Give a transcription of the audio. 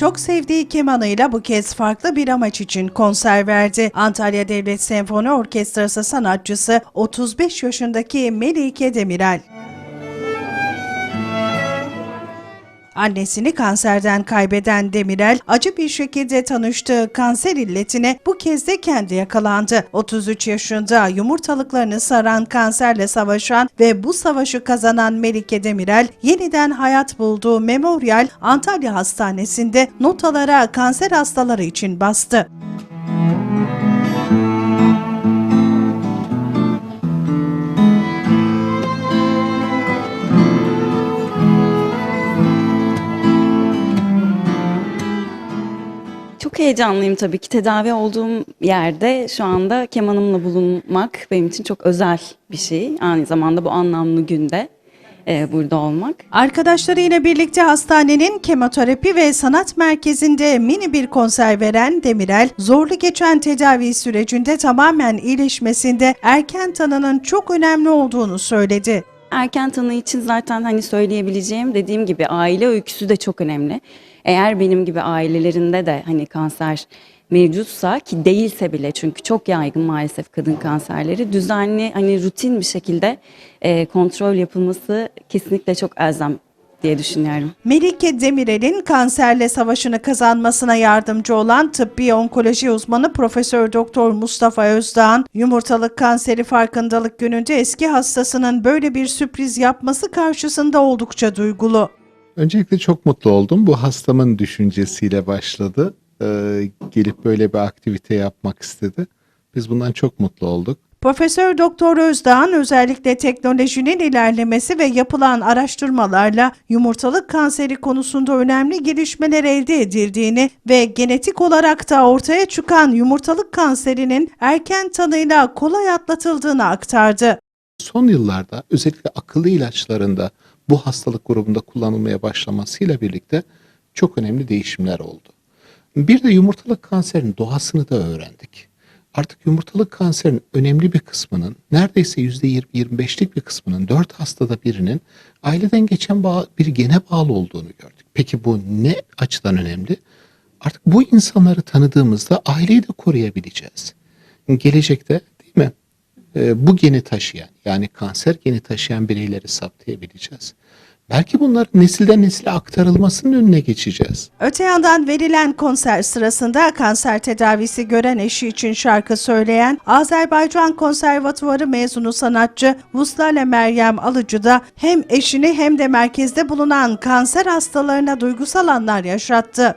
çok sevdiği kemanıyla bu kez farklı bir amaç için konser verdi. Antalya Devlet Senfoni Orkestrası sanatçısı 35 yaşındaki Melike Demirel. Annesini kanserden kaybeden Demirel, acı bir şekilde tanıştığı kanser illetine bu kez de kendi yakalandı. 33 yaşında yumurtalıklarını saran kanserle savaşan ve bu savaşı kazanan Melike Demirel, yeniden hayat bulduğu Memorial Antalya Hastanesi'nde notalara kanser hastaları için bastı. Heyecanlıyım tabii ki. Tedavi olduğum yerde şu anda kemanımla bulunmak benim için çok özel bir şey. Aynı zamanda bu anlamlı günde e, burada olmak. Arkadaşlarıyla birlikte hastanenin kemoterapi ve sanat merkezinde mini bir konser veren Demirel, zorlu geçen tedavi sürecinde tamamen iyileşmesinde erken tanının çok önemli olduğunu söyledi. Erken tanı için zaten hani söyleyebileceğim dediğim gibi aile öyküsü de çok önemli. Eğer benim gibi ailelerinde de hani kanser mevcutsa ki değilse bile çünkü çok yaygın maalesef kadın kanserleri düzenli hani rutin bir şekilde e, kontrol yapılması kesinlikle çok elzem diye düşünüyorum. Melike Demirel'in kanserle savaşını kazanmasına yardımcı olan tıbbi onkoloji uzmanı Profesör Doktor Mustafa Özdağ'ın yumurtalık kanseri farkındalık gününde eski hastasının böyle bir sürpriz yapması karşısında oldukça duygulu. Öncelikle çok mutlu oldum. Bu hastamın düşüncesiyle başladı. Ee, gelip böyle bir aktivite yapmak istedi. Biz bundan çok mutlu olduk. Profesör Doktor Özdağ'ın özellikle teknolojinin ilerlemesi ve yapılan araştırmalarla yumurtalık kanseri konusunda önemli gelişmeler elde edildiğini ve genetik olarak da ortaya çıkan yumurtalık kanserinin erken tanıyla kolay atlatıldığını aktardı. Son yıllarda özellikle akıllı ilaçlarında bu hastalık grubunda kullanılmaya başlamasıyla birlikte çok önemli değişimler oldu. Bir de yumurtalık kanserinin doğasını da öğrendik. Artık yumurtalık kanserinin önemli bir kısmının, neredeyse %20-25'lik bir kısmının 4 hastada birinin aileden geçen bağ, bir gene bağlı olduğunu gördük. Peki bu ne açıdan önemli? Artık bu insanları tanıdığımızda aileyi de koruyabileceğiz. Gelecekte değil mi? e, bu geni taşıyan yani kanser geni taşıyan bireyleri saptayabileceğiz. Belki bunların nesilden nesile aktarılmasının önüne geçeceğiz. Öte yandan verilen konser sırasında kanser tedavisi gören eşi için şarkı söyleyen Azerbaycan Konservatuvarı mezunu sanatçı Vuslale Meryem Alıcı da hem eşini hem de merkezde bulunan kanser hastalarına duygusal anlar yaşattı.